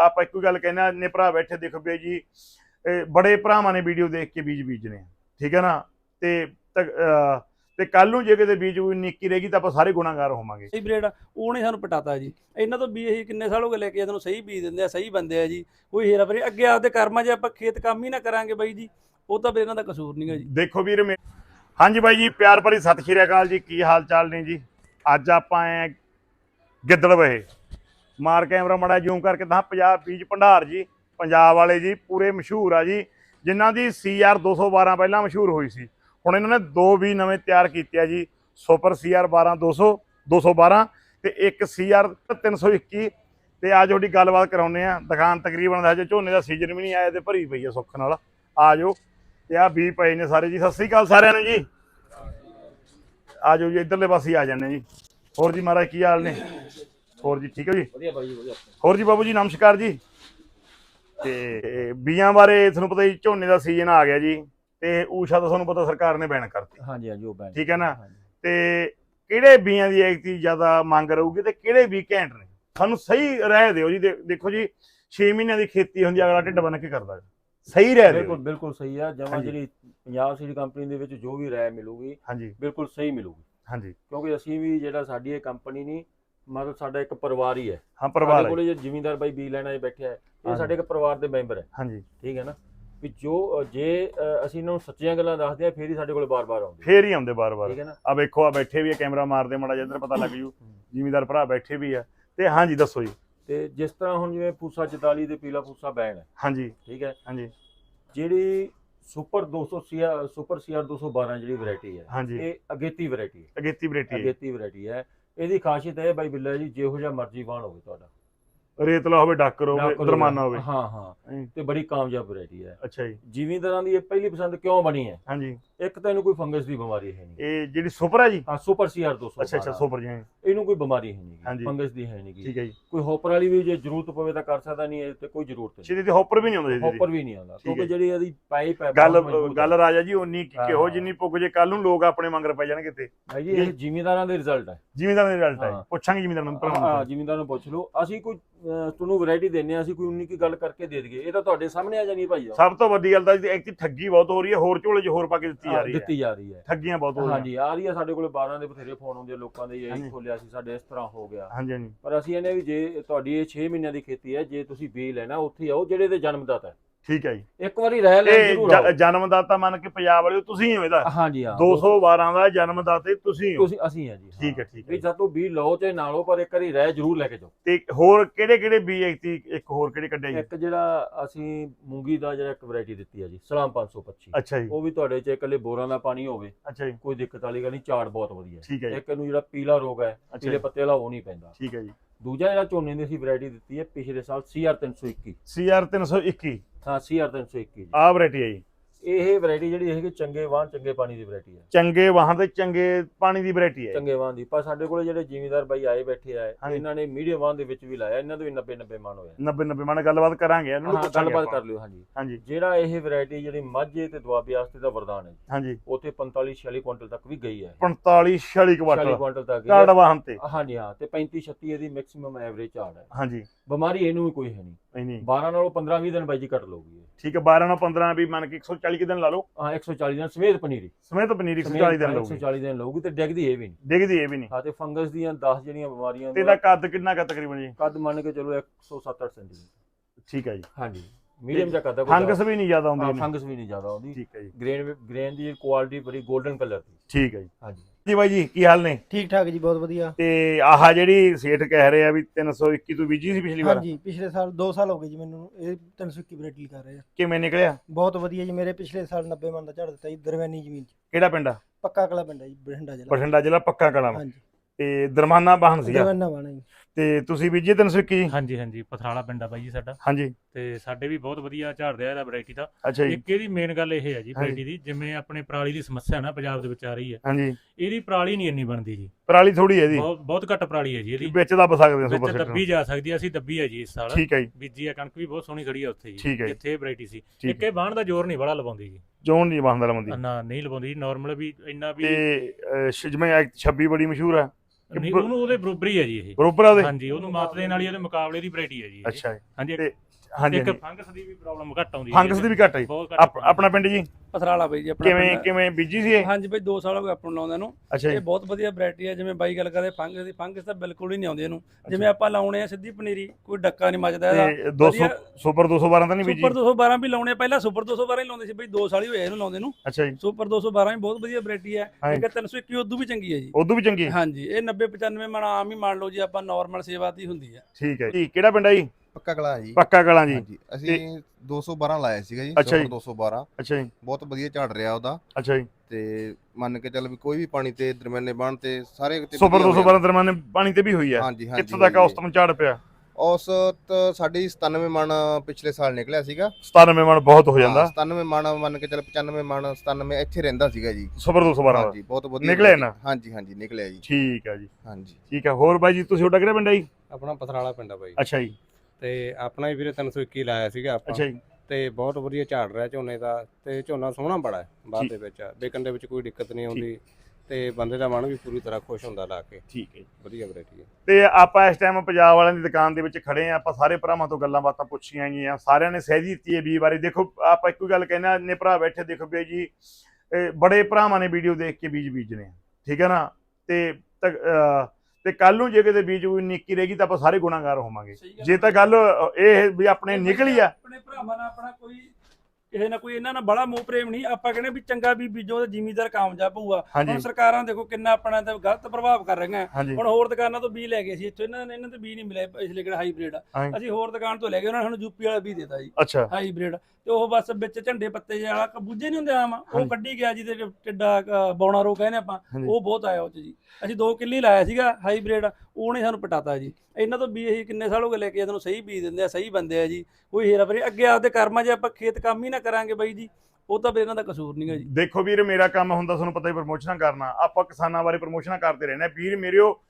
ਆਪਾਂ ਇੱਕੋ ਗੱਲ ਕਹਿੰਦੇ ਆ ਨੇ ਭਰਾ ਬੈਠੇ ਦੇਖੋ ਬਈ ਜੀ ਬੜੇ ਭਰਾਵਾਂ ਨੇ ਵੀਡੀਓ ਦੇਖ ਕੇ ਬੀਜ ਬੀਜਨੇ ਠੀਕ ਹੈ ਨਾ? ਤੇ ਤੇ ਕੱਲ ਨੂੰ ਜੇ ਕਿਤੇ ਬੀਜ ਕੋਈ ਨਿੱਕੀ ਰਹੇਗੀ ਤਾਂ ਆਪਾਂ ਸਾਰੇ ਗੁਨਾਹਗਾਰ ਹੋਵਾਂਗੇ। ਸਹੀ ਬ੍ਰੇਡ ਉਹਨੇ ਸਾਨੂੰ ਪਟਾਤਾ ਜੀ। ਇਹਨਾਂ ਤੋਂ ਵੀ ਇਹ ਕਿੰਨੇ ਸਾਲ ਹੋ ਗਏ ਲੈ ਕੇ ਜਾਂਦੇ ਨੂੰ ਸਹੀ ਬੀਜ ਦਿੰਦੇ ਆ ਸਹੀ ਬੰਦੇ ਆ ਜੀ। ਕੋਈ ਹੇਰਾ ਫੇਰੀ ਅੱਗੇ ਆਪਦੇ ਕਰਮਾਂ 'ਚ ਆਪਾਂ ਖੇਤ ਕੰਮ ਹੀ ਨਾ ਕਰਾਂਗੇ ਬਾਈ ਜੀ। ਉਹ ਤਾਂ ਫਿਰ ਇਹਨਾਂ ਦਾ ਕਸੂਰ ਨਹੀਂਗਾ ਜੀ। ਦੇਖੋ ਵੀਰ ਮੇ ਹਾਂਜੀ ਬਾਈ ਜੀ ਪਿਆਰ ਭਰੀ ਸਤਿ ਸ਼੍ਰੀ ਅਕਾਲ ਜੀ। ਕੀ ਹਾਲ ਚਾਲ ਨੇ ਜੀ? ਅੱਜ ਆਪਾਂ ਆਏ ਗਿੱਦੜ ਵਹੇ ਮਾਰ ਕੈਮਰਾ ਮੜਾ ਜ਼ੂਮ ਕਰਕੇ ਤਾਂ ਪੰਜਾਬ ਬੀਜ ਭੰਡਾਰ ਜੀ, ਪੰਜਾਬ ਵਾਲੇ ਜੀ, ਪੂਰੇ ਮਸ਼ਹੂਰ ਆ ਜੀ, ਜਿਨ੍ਹਾਂ ਦੀ CR 212 ਪਹਿਲਾਂ ਮਸ਼ਹੂਰ ਹੋਈ ਸੀ। ਹੁਣ ਇਹਨਾਂ ਨੇ ਦੋ ਵੀ ਨਵੇਂ ਤਿਆਰ ਕੀਤੇ ਆ ਜੀ, ਸੁਪਰ CR 12 200 212 ਤੇ ਇੱਕ CR 321 ਤੇ ਆ ਤੁਹਾਡੀ ਗੱਲਬਾਤ ਕਰਾਉਨੇ ਆ ਦੁਕਾਨ ਤਕਰੀਬਨ ਹਜੇ ਝੋਨੇ ਦਾ ਸੀਜ਼ਨ ਵੀ ਨਹੀਂ ਆਇਆ ਤੇ ਭਰੀ ਪਈ ਆ ਸੁੱਖ ਨਾਲ। ਆ ਜਾਓ ਤੇ ਆ ਵੀ ਪਏ ਨੇ ਸਾਰੇ ਜੀ, ਸਤਿ ਸ੍ਰੀ ਅਕਾਲ ਸਾਰਿਆਂ ਨੂੰ ਜੀ। ਆ ਜਾਓ ਜੀ, ਇਧਰਲੇ ਪਾਸੇ ਆ ਜਾਂਦੇ ਜੀ। ਹੋਰ ਜੀ ਮਹਾਰਾਜ, ਕੀ ਹਾਲ ਨੇ? ਹੋਰ ਜੀ ਠੀਕ ਹੈ ਜੀ? ਵਧੀਆ ਬਾਈ ਜੀ ਵਧੀਆ। ਹੋਰ ਜੀ ਬਾਬੂ ਜੀ ਨਮਸਕਾਰ ਜੀ। ਤੇ ਬੀਆਂ ਬਾਰੇ ਤੁਹਾਨੂੰ ਪਤਾ ਜੀ ਝੋਨੇ ਦਾ ਸੀਜ਼ਨ ਆ ਗਿਆ ਜੀ ਤੇ ਊਸ਼ਾ ਤਾਂ ਤੁਹਾਨੂੰ ਪਤਾ ਸਰਕਾਰ ਨੇ ਬੈਨ ਕਰਤੀ। ਹਾਂਜੀ ਹਾਂਜੀ ਉਹ ਬੈਂਕ ਠੀਕ ਹੈ ਨਾ? ਤੇ ਕਿਹੜੇ ਬੀਆਂ ਦੀ ਐਕਟੀ ਜ਼ਿਆਦਾ ਮੰਗ ਰਹੂਗੀ ਤੇ ਕਿਹੜੇ ਬੀ ਘੈਂਟ ਨੇ? ਸਾਨੂੰ ਸਹੀ ਰਹਿ ਦਿਓ ਜੀ ਦੇਖੋ ਜੀ 6 ਮਹੀਨਿਆਂ ਦੀ ਖੇਤੀ ਹੁੰਦੀ ਅਗਲਾ ਢਿੱਡ ਬਣ ਕੇ ਕਰਦਾ ਹੈ। ਸਹੀ ਰਹਿ ਦਿਓ ਬਿਲਕੁਲ। ਬਿਲਕੁਲ ਸਹੀ ਆ। ਜਮਾਂ। ਜਿਹੜੀ ਪੰਜਾਬ ਸੀਡ ਕੰਪਨੀ ਦੇ ਵਿੱਚ ਜੋ ਵੀ ਰਾਏ ਮਿਲੂਗੀ ਹਾਂਜੀ। ਬਿਲਕੁਲ ਸਹੀ ਮਿਲੂਗੀ। ਹਾਂਜੀ। ਕਿਉਂਕਿ ਅਸੀਂ ਵੀ ਜਿਹੜਾ ਸਾਡੀ ਇਹ ਕੰਪਨੀ ਨਹੀਂ ਮਤਲਬ ਸਾਡਾ ਇੱਕ ਪਰਿਵਾਰ ਹੀ ਹੈ। ਹਾਂ ਪਰਿਵਾਰ ਸਾਡੇ ਹੈ। ਕੋਲੇ ਜੇ ਜ਼ਿਮੀਂਦਾਰ ਬਾਈ ਬੀ ਲੈਣਾ ਬੈਠਿਆ ਹੈ ਇਹ ਹਾਂਜੀ। ਸਾਡੇ ਇੱਕ ਪਰਿਵਾਰ ਦੇ ਮੈਂਬਰ ਹੈ। ਹਾਂਜੀ। ਠੀਕ ਹੈ ਨਾ? ਵੀ ਜੋ ਅ, ਜੇ ਅ, ਅਸੀਂ ਇਹਨਾਂ ਨੂੰ ਸੱਚੀਆਂ ਗੱਲਾਂ ਦੱਸਦੇ ਆ ਫੇਰ ਹੀ ਸਾਡੇ ਕੋਲੇ ਬਾਰ-ਬਾਰ ਆਉਂਦੇ ਫੇਰ ਹੀ ਆਉਂਦੇ ਬਾਰ-ਬਾਰ। ਠੀਕ ਹੈ ਨਾ? ਆ ਵੇਖੋ ਆ ਬੈਠੇ ਵੀ ਆ ਕੈਮਰਾ ਮਾਰਦੇ ਮੜਾ ਜਿੱਧਰ ਪਤਾ ਲੱਗ ਜੂ। ਜ਼ਿਮੀਦਾਰ ਭਰਾ ਬੈਠੇ ਵੀ ਆ। ਤੇ ਹਾਂਜੀ ਦੱਸੋ ਜੀ। ਤੇ ਜਿਸ ਤਰ੍ਹਾਂ ਹੁਣ ਜਿਵੇਂ ਪੂਸਾ 44 ਤੇ ਪੀਲਾ ਪੂਸਾ ਬੈਣ ਹੈ। ਹਾਂਜੀ। ਠੀਕ ਹੈ? ਹਾਂਜੀ। ਜਿਹੜੀ ਸੁਪਰ 200 ਸੀਆਰ ਸੁਪਰ ਸੀਆਰ 212 ਜਿਹੜੀ ਵੈਰਾਈਟੀ ਹੈ। ਹਾਂਜੀ। ਇਹ ਅਗੇਤੀ ਵੈਰਾਈਟੀ ਹੈ। ਅਗੇਤੀ ਬਰੇਟੀ ਹੈ। ਅਗੇਤੀ ਵੈਰਾਈਟੀ ਹੈ। ਇਹਦੀ ਖਾਸੀਅਤ ਇਹ ਹੈ ਬਾਈ ਬਿੱਲਾ ਜੀ ਜਿਹੋ ਜਿਹਾ ਮਰਜ਼ੀ ਵਾਹਣ ਹੋਵੇ ਤੁਹਾਡਾ। ਰੇਤਲਾ ਹੋਵੇ ਡਾਕਰ ਹੋਵੇ ਦਰਮਾਨਾ ਹੋਵੇ। ਹਾਂ ਹਾਂ। ਤੇ ਬੜੀ ਕਾਮਯਾਬ ਵੈਰਾਈਟੀ ਹੈ। ਅੱਛਾ ਜੀ। ਜ਼ਿਮੀਂਦਾਰਾਂ ਦੀ ਇਹ ਪਹਿਲੀ ਪਸੰਦ ਕਿਉਂ ਬਣੀ ਹੈ? ਹਾਂਜੀ। ਇੱਕ ਤਾਂ ਇਹਨੂੰ ਕੋਈ ਫੰਗਸ ਦੀ ਬਿਮਾਰੀ ਹੈ ਨਹੀਂ। ਇਹ ਜਿਹੜੀ ਸੁਪਰ ਹੈ ਜੀ? ਹਾਂ ਸੁਪਰ ਸੀਆਰ 200 ਅੱਛਾ ਅੱਛਾ ਸੁਪਰ ਜੀ ਇਹਨੂੰ ਕੋਈ ਬਿਮਾਰੀ ਹੈ। ਨਹੀਂ। ਫੰਗਸ ਦੀ ਹੈ ਨਹੀਂ ਠੀਕ ਹੈ ਜੀ। ਕੋਈ ਹੋਪਰ ਵਾਲੀ ਵੀ ਜੇ ਜ਼ਰੂਰਤ ਪਵੇ ਤਾਂ ਕਰ ਸਕਦਾ ਨਹੀਂ ਇਹ ਤੇ ਕੋਈ ਜ਼ਰੂਰਤ ਨਹੀਂ। ਸਿੱਧੀ ਤੇ ਹੌਪਰ ਵੀ ਨਹੀਂ ਆਉਂਦਾ ਜੀ। ਹੋਪਰ ਵੀ ਨਹੀਂ ਆਉਂਦਾ। ਕਿਉਂਕਿ। ਜਿਹੜੀ ਇਹਦੀ ਪਾਈਪ ਹੈ ਗੱਲ ਗੱਲ। ਰਾਜਾ ਜੀ ਉਨੀ ਕਿ ਹਾਂ, ਹੋ ਹਾਂ। ਜਿੰਨੀ ਪੁੱਗ ਜੇ ਕੱਲ ਨੂੰ ਲੋਕ ਆਪਣੇ ਮੰਗਰ ਪੈ ਜਾਣਗੇ ਤੇ ਭਾਈ ਜੀ ਇਹ ਜ਼ਿਮੀਂਦਾਰਾਂ ਦੇ ਰਿਜ਼ਲਟ ਹੈ। ਜ਼ਿਮੀਦਾਰ ਦੇ ਰਿਜ਼ਲਟ ਹੈ। ਪੁੱਛਾਂਗੇ ਜ਼ਿਮੀਦਾਰ ਨੂੰ। ਹਾਂ। ਜ਼ਿਮੀਂਦਾਰ ਨੂੰ ਪੁੱਛ ਲਓ। ਅਸੀਂ ਕੋਈ ਅਹ, ਤੁਹਾਨੂੰ ਵੈਰਾਈਟੀ ਦਿੰਨੇ ਆ ਅਸੀਂ ਕੋਈ ਉਨੀ ਕੀ ਗੱਲ ਕਰਕੇ ਦੇ ਦਈਏ। ਇਹ ਤਾਂ ਤੁਹਾਡੇ ਸਾਹਮਣੇ ਆ ਜਾਣੀ ਭਾਈ? ਸਭ ਤੋਂ ਵੱਡੀ ਗੱਲ ਤਾਂ ਜੀ ਇੱਕ ਠੱਗੀ ਬਹੁਤ ਹੋ ਰਹੀ ਹੈ ਹੋਰ ਝੋਲੇ 'ਚ ਹੋਰ ਪਾ ਕੇ ਦਿੱਤੀ ਜਾ ਰਹੀ ਹੈ। ਦਿੱਤੀ ਜਾ ਰਹੀ ਹੈ। ਠੱਗੀਆਂ ਬਹੁਤ ਹੋ ਰਹੀਆਂ। ਹਾਂਜੀ ਆ ਰਹੀ ਹੈ ਸਾਡੇ ਕੋਲੇ 12 ਦੇ ਬਥੇਰੇ ਫੋਨ ਆਉਂਦੇ ਆ ਲੋਕਾਂ ਦੇ ਹਾਂਜੀ। ਇਹ ਖੋਲਿਆ ਸੀ ਸਾਡੇ ਇਸ ਤਰ੍ਹਾਂ ਹੋ ਗਿਆ। ਹਾਂਜੀ ਹਾਂਜੀ। ਪਰ ਅਸੀਂ ਇਹਨੇ ਵੀ ਜੇ ਤੁਹਾਡੀ ਇਹ 6 ਮਹੀਨਿਆਂ ਦੀ ਖੇਤੀ ਹੈ ਜੇ ਤੁਸੀਂ ਬੀ ਲੈਣਾ ਉੱਥੇ ਆਓ ਜਿਹੜੇ ਦੇ ਜਨਮਦਾਤਾ ਹੈ। ਠੀਕ ਹੈ ਜੀ। ਇੱਕ ਵਾਰੀ ਰਹਿ ਲੈ ਜ਼ਰੂਰ ਆਓ। ਇਹ ਮੰਨ ਕੇ ਪੰਜਾਬ ਵਾਲਿਓ ਤੁਸੀਂ ਹੋ ਇਹਦਾ ਹਾਂਜੀ ਹਾਂ। 212 ਦਾ ਜਨਮਦਾਤਾ ਤੁਸੀਂ ਹੋ। ਤੁਸੀਂ ਅਸੀਂ ਹਾਂ ਜੀ ਠੀਕ ਹੈ ਠੀਕ ਹੈ ਵੀ ਜਦੋਂ ਵੀ ਲਓ ਤੇ ਨਾਲੋਂ ਪਰ ਇੱਕ ਵਾਰੀ ਰਹਿ ਜ਼ਰੂਰ ਲੈ ਕੇ ਜਾਓ। ਤੇ ਹੋਰ ਕਿਹੜੇ ਕਿਹੜੇ ਬੀ ਇੱਕ ਹੋਰ ਕਿਹੜੇ ਕੱਢਿਆ ਇੱਕ ਜਿਹੜਾ ਅਸੀਂ ਮੂੰਗੀ ਦਾ ਜਿਹੜਾ ਇੱਕ ਵੈਰਾਈਟੀ ਦਿੱਤੀ ਹੈ ਜੀ ਸਲਾਮ 525 ਅੱਛਾ ਜੀ। ਉਹ ਵੀ ਤੁਹਾਡੇ ਚ ਇਕੱਲੇ ਬੋਰਾਂ ਦਾ ਪਾਣੀ ਹੋਵੇ। ਅੱਛਾ ਜੀ। ਕੋਈ ਦਿੱਕਤ ਵਾਲੀ ਗੱਲ ਨਹੀਂ ਝਾੜ ਬਹੁਤ ਵਧੀਆ। ਠੀਕ ਹੈ ਇੱਕ ਨੂੰ ਜਿਹੜਾ ਪੀਲਾ ਰੋਗ ਹੈ ਪੀਲੇ ਪੱਤੇ ਵਾਲਾ ਉਹ ਨਹੀਂ ਪੈਂਦਾ। ਠੀਕ ਹੈ ਜੀ। ਦੂਜਾ ਜਿਹੜਾ ਝੋਨੇ ਦੀ ਅਸੀਂ ਵੈਰਾਈਟੀ ਦਿੱਤੀ ਹੈ ਪਿਛਲੇ ਸਾਲ CR321 CR321 88321 ਆ ਵੈਰਾਈਟੀ ਹੈ ਜੀ। ਇਹ ਵੈਰਾਈਟੀ ਜਿਹੜੀ ਹੈਗੀ ਚੰਗੇ ਵਾਹਨ ਚੰਗੇ ਪਾਣੀ ਦੀ ਵੈਰਾਈਟੀ ਹੈ। ਚੰਗੇ ਵਾਹਨ ਤੇ ਚੰਗੇ ਪਾਣੀ ਦੀ ਵੈਰਾਈਟੀ ਹੈ। ਚੰਗੇ ਵਾਹਨ ਦੀ। ਪਰ ਸਾਡੇ ਕੋਲੇ ਜਿਹੜੇ ਜ਼ਿਮੀਂਦਾਰ ਬਾਈ ਆਏ ਬੈਠੇ ਆ ਇਹਨਾਂ ਨੇ ਮੀਡੀਅਮ ਵਾਹਨ ਦੇ ਵਿੱਚ ਵੀ ਲਾਇਆ ਇਹਨਾਂ ਤੋਂ ਵੀ 90 90 ਮਨ ਹੋਇਆ। 90 90 ਮਨ ਗੱਲਬਾਤ ਕਰਾਂਗੇ ਇਹਨਾਂ ਨੂੰ ਗੱਲਬਾਤ ਕਰ ਲਿਓ ਹਾਂਜੀ। ਹਾਂਜੀ। ਜਿਹੜਾ ਇਹ ਵੈਰਾਈਟੀ ਜਿਹੜੀ ਮਾਝੇ ਤੇ ਦੁਆਬੇ ਆਸਤੇ ਦਾ ਵਰਦਾਨ ਹੈ ਹਾਂਜੀ। ਉੱਥੇ 45 46 ਕੁਇੰਟਲ ਤੱਕ ਵੀ ਗਈ ਹੈ। 45 46 ਕੁਇੰਟਲ 46 ਤੱਕ ਟਾੜ ਵਾਹਨ ਤੇ। ਹਾਂਜੀ ਹਾਂ ਤੇ 35 36 ਇਹਦੀ ਮੈਕਸਿਮਮ ਐਵਰੇਜ ਝਾੜ ਹੈ। ਹਾਂਜੀ। ਬਿਮਾਰੀ ਇਹਨੂੰ ਵੀ ਕੋਈ ਹੈ ਨਹੀਂ। ਨਹੀਂ ਨਹੀਂ। 12 ਨਾਲੋਂ 15 20 ਦਿਨ ਬਾਈ ਜੀ ਘਟ ਲਊਗੀ। ਠੀਕ ਹੈ 12 ਨਾਲ 15 ਵੀ ਮੰਨ ਕੇ 140 ਕਿ ਦਿਨ ਲਾ ਲਓ। ਹਾਂ 140 ਦਿਨ ਸਮੇਤ ਪਨੀਰੀ। ਸਮੇਤ ਪਨੀਰ 140 ਦਿਨ ਲਊਗੀ। 140 ਦਿਨ ਲਊਗੀ ਤੇ ਡਿੱਗਦੀ ਇਹ ਵੀ ਨਹੀਂ। ਡਿੱਗਦੀ ਇਹ ਵੀ ਨਹੀਂ। ਹਾਂ ਤੇ ਫੰਗਸ ਦੀਆਂ 10 ਜਿਹੜੀਆਂ ਬਿਮਾਰੀਆਂ ਤੇ ਇਹਦਾ ਕੱਦ ਕਿੰਨਾ ਕੁ ਤਕਰੀਬਨ ਜੀ? ਕੱਦ ਮੰਨ ਕੇ ਚਲੋ 107 ਸੈਂਟੀਮੀਟਰ। ਠੀਕ ਹੈ ਜੀ। ਹਾਂਜੀ। ਮੀਡੀਅਮ ਜਿਹਾ ਕੱਦ ਹੈ ਫੰਗਸ ਵੀ ਨਹੀਂ ਜ਼ਿਆਦਾ ਆਉਂਦੀ। ਫੰਗਸ ਵੀ ਨਹੀਂ ਜ਼ਿਆਦਾ ਆਉਂਦੀ। ਠੀਕ ਹੈ ਜੀ। ਗ੍ਰੇਨ ਗ੍ਰੇਨ ਦੀ ਕੁਆਲਿਟੀ ਬੜੀ 골ਡਨ ਕਲਰ ਦੀ। ਠੀਕ ਹੈ ਜੀ। ਹਾਂਜੀ। ਜੀ ਬਾਈ ਜੀ ਕੀ ਹਾਲ ਨੇ? ਠੀਕ ਠਾਕ ਜੀ ਬਹੁਤ ਵਧੀਆ। ਤੇ ਆਹ ਜਿਹੜੀ ਸੇਠ ਕਹਿ ਰਹੇ ਆ ਵੀ 321 ਤੋਂ ਬੀਜੀ ਸੀ ਪਿਛਲੀ ਵਾਰ? ਹਾਂਜੀ ਪਿਛਲੇ ਸਾਲ 2 ਸਾਲ ਹੋ ਗਏ ਜੀ ਮੈਨੂੰ। ਇਹ 321 ਵੈਰਾਈਟੀ ਕਰ ਰਹੇ ਆ। ਕਿਵੇਂ ਨਿਕਲਿਆ? ਬਹੁਤ ਵਧੀਆ ਜੀ ਮੇਰੇ ਪਿਛਲੇ ਸਾਲ 90 ਮਨ ਦਾ ਝੜ ਦਿੱਤਾ ਜੀ ਦਰਮਿਆਨੀ ਜ਼ਮੀਨ 'ਚ। ਕਿਹੜਾ ਪਿੰਡ ਆ? ਪੱਕਾ ਕਲਾ ਪਿੰਡ ਹੈ ਜੀ ਬਠਿੰਡਾ ਜ਼ਿਲ੍ਹਾ। ਬਠਿੰਡਾ ਜ਼ਿਲ੍ਹਾ ਪੱਕਾ ਕਲਾਂ। ਹਾਂਜੀ। ਤੇ ਦਰਮਾਨਾ ਬਾਹਨ ਸੀਗਾ। ਦਰਮਿਆਨਾ ਬਾਣਾ ਜੀ। ਤੇ ਤੁਸੀਂ ਬੀਜੀ 321 ਜੀ ਹਾਂਜੀ ਹਾਂਜੀ ਪਥਰਾਲਾ ਪਿੰਡ ਆ ਬਾਈ ਜੀ ਸਾਡਾ। ਹਾਂਜੀ। ਤੇ ਸਾਡੇ ਵੀ ਬਹੁਤ ਵਧੀਆ ਝਾੜਦੇ ਆ ਇਹਦਾ ਵੈਰਾਈਟੀ ਦਾ। ਅੱਛਾ ਜੀ। ਇੱਕ ਇਹਦੀ ਮੇਨ ਗੱਲ ਇਹ ਹੈ ਜੀ ਹਾਂਜੀ। ਵੈਰਾਈਟੀ ਦੀ ਜਿਵੇਂ ਆਪਣੇ ਪਰਾਲੀ ਦੀ ਸਮੱਸਿਆ ਨਾ ਪੰਜਾਬ ਦੇ ਵਿੱਚ ਆ ਰਹੀ ਹੈ। ਹਾਂਜੀ। ਇਹਦੀ ਪਰਾਲੀ ਨਹੀਂ ਇੰਨੀ ਬਣਦੀ ਜੀ। ਪਰਾਲੀ ਥੋੜੀ ਹੈ ਜੀ ਬਹੁਤ ਬਹੁਤ ਘੱਟ ਪਰਾਲੀ ਹੈ ਜੀ ਇਹਦੀ। ਵਿੱਚ ਦੱਬ ਸਕਦੇ ਆ ਵਿੱਚ ਸੁਪਰ ਦੱਬੀ ਜਾ ਸਕਦੀ ਹੈ ਅਸੀਂ ਦੱਬੀ ਹੈ ਜੀ ਇਸ ਸਾਲ। ਠੀਕ ਹੈ ਜੀ। ਬੀਜੀ ਆ ਕਣਕ ਵੀ ਬਹੁਤ ਸੋਹਣੀ ਖੜੀ ਹੈ ਉੱਥੇ ਜੀ। ਠੀਕ ਹੈ ਜੀ। ਜਿੱਥੇ ਵੈਰਾਈਟੀ ਸੀ। ਠੀਕ ਇੱਕ ਇਹ ਬਾਣ ਦਾ ਜ਼ੋਰ ਨਹੀਂ ਬੜਾ ਲਵਾਉਂਦੀ ਜੀ। ਜੋਨ ਨਹੀਂ ਬਾਹਨ ਦਾ ਲੰਦੀ ਨਾ ਨਹੀਂ ਲਵਾਉਂਦੀ ਨਾਰਮਲ ਵੀ ਇੰਨਾ ਵੀ ਤੇ ਅਹ, ਸ਼- ਜਿਵੇਂ ਐਕਟ 26 ਬੜੀ ਮਸ਼ਹੂਰ ਆ ਨਹੀਂ ਉਹਨੂੰ ਉਹਦੇ ਬਰੋਬਰ ਹੀ ਹੈ ਜੀ ਇਹ। ਬਰੋਬਰ ਆ ਉਹਦੇ? ਹਾਂਜੀ ਉਹਨੂੰ ਮਾਤ ਦੇ ਨਾਲ ਹੀ ਉਹਦੇ ਮੁਕਾਬਲੇ ਦੀ ਵੈਰਾਈਟੀ ਹੈ ਜੀ ਇਹ। ਅੱਛਾ ਜੀ। ਹਾਂਜੀ ਤੇ- ਹਾਂਜੀ ਇੱਕ। ਫੰਗਸ ਦੀ ਵੀ ਪ੍ਰੋਬਲਮ ਘੱਟ ਆਉਂਦੀ ਫੰਗਸ ਦੀ ਵੀ ਘੱਟ ਹੈ। ਬਹੁਤ ਘੱਟ ਆਪਣਾ ਪਿੰਡ ਜੀ? ਪਥਰਾਲਾ ਬਾਈ ਜੀ ਆਪਣਾ ਕਿਵੇਂ। ਕਿਵੇਂ ਬੀਜੀ ਸੀ ਇਹ? ਹਾਂਜੀ ਬਾਈ 2 ਸਾਲ ਹੋ ਗਏ ਆਪਾਂ ਨੂੰ ਲਾਉਂਦੇ ਨੂੰ। ਇਹ ਬਹੁਤ ਵਧੀਆ ਵੈਰਾਈਟੀ ਹੈ ਜਿਵੇਂ ਬਾਈ ਗੱਲ ਕਰਦੇ ਫੰਗਸ ਦੀ ਫੰਗਸ ਤਾਂ ਬਿਲਕੁਲ ਹੀ ਨਹੀਂ ਆਉਂਦੀ ਇਹਨੂੰ। ਜਿਵੇਂ ਆਪਾਂ ਲਾਉਣੇ ਆ ਸਿੱਧੀ ਪਨੀਰੀ ਕੋਈ ਡੱਕਾ ਨਹੀਂ ਮੱਚਦਾ ਇਹਦਾ। ਤੇ 200 ਵਧੀਆ। ਸੁਪਰ 212 ਤਾਂ ਨਹੀਂ ਬੀਜੀ? ਸੁਪਰ 212 ਵੀ ਲਾਉਣੇ ਆ, ਪਹਿਲਾਂ ਸੁਪਰ 212 ਹੀ ਲਾਉਂਦੇ ਸੀ ਬਈ 2 ਸਾਲ ਹੀ ਹੋਏ ਇਹਨੂੰ ਲਾਉਂਦੇ ਨੂੰ। ਅੱਛਾ ਜੀ। ਸੁਪਰ 212 ਵੀ ਬਹੁਤ ਵਧੀਆ ਵੈਰਾਈਟੀ ਹੈ। ਇੱਕ 321 ਉਦੋਂ ਵੀ ਚੰਗੀ ਹੈ ਜੀ। ਉਦੋਂ ਵੀ ਚੰਗੀ ਹੈ? ਹਾਂਜੀ ਇਹ 90 95 ਮਣ ਆਮ ਹੀ ਮੰਨ ਲਓ ਜੀ ਆਪਾਂ ਨਾਰਮਲ ਸੇਵਾ ਦੀ ਹੁੰਦੀ ਹੈ ਠੀਕ ਹੈ ਜੀ। ਕਿਹੜਾ ਪਿੰਡ ਹੈ ਜੀ? ਪੱਕਾ ਕਲਾ ਹੈ ਜੀ। ਪੱਕਾ ਕਲਾਂ ਜੀ। ਹਾਂਜੀ ਅਸੀਂ 212 ਲਾਇਆ ਸੀਗਾ ਜੀ ਅੱਛਾ ਜੀ। ਸੁਪਰ 212 ਅੱਛਾ ਜੀ। ਬਹੁਤ ਵਧੀਆ ਝੜ ਰਿਹਾ ਉਹਦਾ। ਅੱਛਾ ਜੀ। ਤੇ ਮੰਨ ਕੇ ਚੱਲ ਵੀ ਕੋਈ ਵੀ ਪਾਣੀ ਤੇ ਦਰਮਿਆਨੇ ਬਾਣ ਤੇ ਸਾਰੇ ਕਿਤੇ ਸੁਪਰ ਵਧੀਆ ਹੋ ਰਿਹਾ। 212 ਦਰਮਾਨੇ ਪਾਣੀ ਤੇ ਵੀ ਹੋਈ ਹੈ। ਹਾਂਜੀ ਹਾਂਜੀ ਕਿੱਥੋਂ ਤੱਕ ਹੋਈ ਔਸਤਨ ਝਾੜ ਪਿਆ। ਔਸਤ ਸਾਡੀ 97 ਮਣ ਪਿਛਲੇ ਸਾਲ ਨਿਕਲਿਆ ਸੀਗਾ। 97 ਮਣ ਬਹੁਤ ਹੋ ਜਾਂਦਾ। ਹਾਂ, 97 ਮਣ ਮੰਨ ਕੇ ਚੱਲ 95 ਮਣ 97 ਇੱਥੇ ਰਹਿੰਦਾ ਸੀਗਾ ਜੀ। ਸੁਪਰ 212 ਦਾ। ਹਾਂਜੀ ਬਹੁਤ ਵਧੀਆ ਨਿਕਲਿਆ ਨਾ? ਹਾਂਜੀ ਹਾਂਜੀ ਨਿਕਲਿਆ ਜੀ। ਠੀਕ ਹੈ ਜੀ। ਹਾਂਜੀ। ਠੀਕ ਹੈ ਹੋਰ ਬਾਈ ਜੀ ਤੁਸੀਂ ਤੁਹਾਡਾ ਕਿਹੜਾ ਪਿੰਡ ਹੈ ਜੀ? ਆਪਣਾ ਪਥਰਾਲਾ ਪਿੰਡ ਆ ਬਾਈ। ਅੱਛਾ ਜੀ। ਤੇ ਆਪਣਾ ਹੀ ਵੀਰੇ 321 ਲਾਇਆ ਸੀਗਾ ਆਪਾਂ। ਅੱਛਾ ਜੀ। ਤੇ ਬਹੁਤ ਵਧੀਆ ਝਾੜ ਰਿਹਾ ਝੋਨੇ ਦਾ ਤੇ ਝੋਨਾ ਸੋਹਣਾ ਬੜਾ ਹੈ ਬਾਅਦ। ਦੇ ਵਿੱਚ। ਵਿਕਣ ਦੇ ਵਿੱਚ ਕੋਈ ਦਿੱਕਤ ਨਹੀਂ ਆਉਂਦੀ ਤੇ ਬੰਦੇ ਦਾ ਮਨ ਵੀ ਪੂਰੀ ਤਰ੍ਹਾਂ ਖੁਸ਼ ਹੁੰਦਾ ਲਾ ਕੇ। ਠੀਕ ਹੈ ਜੀ। ਵਧੀਆ ਵੈਰਾਈਟੀ ਹੈ। ਤੇ ਆਪਾਂ ਇਸ ਟਾਈਮ ਪੰਜਾਬ ਵਾਲਿਆਂ ਦੀ ਦੁਕਾਨ ਦੇ ਵਿੱਚ ਖੜੇ ਆ ਆਪਾਂ ਸਾਰੇ ਭਰਾਵਾਂ ਤੋਂ ਗੱਲਾਂ ਬਾਤਾਂ ਪੁੱਛੀਆਂ ਗਈਆਂ। ਸਾਰਿਆਂ ਨੇ ਸਹਿਜੀ ਦਿੱਤੀ ਹੈ ਬੀ ਬਾਰੇ। ਦੇਖੋ ਆਪਾਂ ਇੱਕੋ ਗੱਲ ਕਹਿੰਦੇ ਆ ਇੰਨੇ ਭਰਾ ਬੈਠੇ ਦੇਖੋ ਵੀ ਜੀ ਇਹ ਬੜੇ ਭਰਾਵਾਂ ਨੇ ਵੀਡੀਓ ਦੇਖ ਕੇ ਬੀਜ ਬੀਜਣੇ ਆ। ਠੀਕ ਹੈ ਨਾ? ਤੇ ਤ- ਕੱਲ ਨੂੰ ਜੇ ਕਿਤੇ ਬੀਜ ਕੋਈ ਨਿੱਕੀ ਰਹੇਗੀ ਤਾਂ ਆਪਾਂ ਸਾਰੇ ਗੁਨਾਹਗਾਰ ਹੋਵਾਂਗੇ। ਜੇ ਤਾਂ ਗੱਲ ਇਹ ਵੀ ਆਪਣੇ ਨਿਕਲੀ ਆ। ਆਪਣੇ ਭਰਾਵਾਂ ਨਾਲ ਆਪਣਾ ਕੋਈ ਕਿਸੇ ਨਾਲ ਕੋਈ ਇਹਨਾਂ ਨਾਲ ਬੜਾ ਮੋਹ ਪ੍ਰੇਮ ਨਹੀਂ ਆਪਾਂ ਕਹਿੰਦੇ ਵੀ ਚੰਗਾ ਵੀ ਬੀਜੋ ਤੇ ਜ਼ਿਮੀਦਾਰ ਕਾਮਯਾਬ ਹੋਊਗਾ। ਹੁਣ ਸਰਕਾਰਾਂ ਦੇਖੋ ਕਿੰਨਾ ਆਪਣਾ ਤੇ ਗਲਤ ਪ੍ਰਭਾਵ ਕਰ ਰਹੀਆਂ। ਹੁਣ ਹੋਰ ਦੁਕਾਨਾਂ ਤੋਂ ਬੀਜ ਲੈ ਗਏ ਸੀ ਇੱਥੋਂ ਇਹਨਾਂ ਨੇ ਇਹਨਾਂ ਤੇ ਬੀਜ ਨਹੀਂ ਮਿਲਿਆ ਇਸ ਲਈ ਕਿਹੜਾ ਹਾਈਬ੍ਰਿਡ। ਅਸੀਂ ਹੋਰ ਦੁਕਾਨ ਤੋਂ ਲੈ ਗਏ ਉਹਨਾਂ ਨੇ ਸਾਨੂੰ ਯੂਪੀ ਵਾਲਾ ਬੀਜ ਦਿੱਤਾ ਜੀ। ਅੱਛਾ। ਹਾਈਬ੍ਰਿਡ। ਤੇ ਉਹ ਬਸ ਵਿੱਚ ਝੰਡੇ ਪੱਤੇ ਜਿਹੇ ਵਾਲਾ ਕਬੂਜੇ ਨਹੀਂ ਹੁੰਦੇ ਆਮ। ਉਹ। ਕੱਢੀ ਗਿਆ ਜਿਹਦੇ ਟਿੱਡਾ ਬੌਣਾ ਰੋ ਕਹਿੰਦੇ ਆਪਾਂ। ਉਹ ਬਹੁਤ ਆਇਆ ਉਹ ਚ ਜੀ। ਅਸੀਂ 2 ਕਿੱਲੇ ਲਾਇਆ ਸੀਗਾ ਹਾਈਬ੍ਰਿਡ ਉਹਨੇ ਸਾਨੂੰ ਪਟਾਤਾ ਜੀ। ਇਹਨਾਂ ਤੋਂ ਵੀ ਅਸੀਂ ਕਿੰਨੇ ਸਾਲ ਹੋ ਗਏ ਲੈ ਕੇ ਜਾਂਦੇ ਨੂੰ ਸਹੀ ਬੀਜ ਦਿੰਦੇ ਆ ਸਹੀ ਬੰਦੇ ਆ ਜੀ। ਕੋਈ ਹੇਰਾ ਫੇਰੀ ਅੱਗੇ ਆਪਦੇ ਕਰਮਾਂ 'ਚ ਆਪਾਂ ਖੇਤ ਕੰਮ ਹੀ ਨਾ ਕਰਾਂਗੇ ਬਾਈ ਜੀ, ਉਹ ਤਾਂ ਵੀ ਇਹਨਾਂ ਦਾ ਕਸੂਰ ਨਹੀਂਗਾ ਜੀ। ਦੇਖੋ ਵੀਰ, ਮੇਰਾ ਕੰਮ ਹੁੰਦਾ ਤੁਹਾਨੂੰ ਪਤਾ ਹੀ ਪ੍ਰਮੋਸ਼ਨਾਂ ਕਰਨਾ। ਆਪਾਂ ਕਿਸਾਨਾਂ ਬਾਰੇ ਪ੍ਰਮੋਸ਼ਨਾਂ ਕਰਦੇ ਰਹਿੰਦੇ ਹਾਂ। ਵੀਰ, ਮੇਰਿਓ,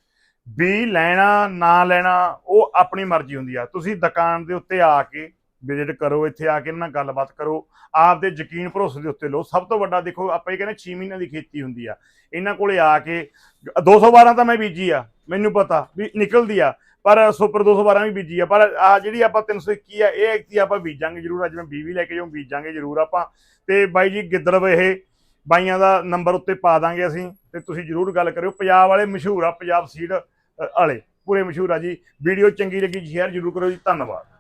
ਵੀ ਲੈਣਾ, ਨਾ ਲੈਣਾ, ਉਹ ਆਪਣੀ ਮਰਜ਼ੀ ਹੁੰਦੀ ਆ। ਤੁਸੀਂ ਦੁਕਾਨ ਦੇ ਉੱਤੇ ਆ ਕੇ ਵਿਜ਼ਿਟ ਕਰੋ, ਇੱਥੇ ਆ ਕੇ ਇਹਨਾਂ ਨਾਲ ਗੱਲਬਾਤ ਕਰੋ। ਆਪਦੇ ਯਕੀਨ ਭਰੋਸੇ ਦੇ ਉੱਤੇ ਲਓ। ਸਭ ਤੋਂ ਵੱਡਾ ਦੇਖੋ, ਆਪਾਂ ਇਹ ਕਹਿੰਦੇ 6 ਮਹੀਨਿਆਂ ਦੀ ਖੇਤੀ ਹੁੰਦੀ ਆ। ਇਹਨਾਂ ਕੋਲੇ ਆ ਕੇ 212 ਤਾਂ ਮੈਂ ਬੀਜੀ ਆ, ਮੈਨੂੰ ਪਤਾ ਵੀ ਨਿਕਲਦੀ ਆ, ਪਰ ਸੁਪਰ 212 ਵੀ ਬੀਜੀ ਆ। ਪਰ ਆ ਜਿਹੜੀ ਆਪਾਂ 321 ਆ, ਇਹ ਐਕਤੀ ਆਪਾਂ ਬੀਜਾਂਗੇ ਜ਼ਰੂਰ। ਅੱਜ ਮੈਂ 20 ਵੀ ਲੈ ਕੇ ਜਾਉਂ ਬੀਜਾਂਗੇ ਜ਼ਰੂਰ ਆਪਾਂ। ਤੇ ਬਾਈ ਜੀ ਗਿੱਦੜਬ ਇਹ ਬਾਈਆਂ ਦਾ ਨੰਬਰ ਉੱਤੇ ਪਾ ਦਾਂਗੇ ਅਸੀਂ, ਤੇ ਤੁਸੀਂ ਜਰੂਰ ਗੱਲ ਕਰਿਓ। ਪੰਜਾਬ ਵਾਲੇ ਮਸ਼ਹੂਰ ਆ, ਪੰਜਾਬ ਸੀਡ ਵਾਲੇ। ਪੂਰੇ ਮਸ਼ਹੂਰ ਆ ਜੀ। ਵੀਡੀਓ ਚੰਗੀ ਲੱਗੀ, ਸ਼ੇਅਰ ਜਰੂਰ ਕਰੋ ਜੀ। ਧੰਨਵਾਦ।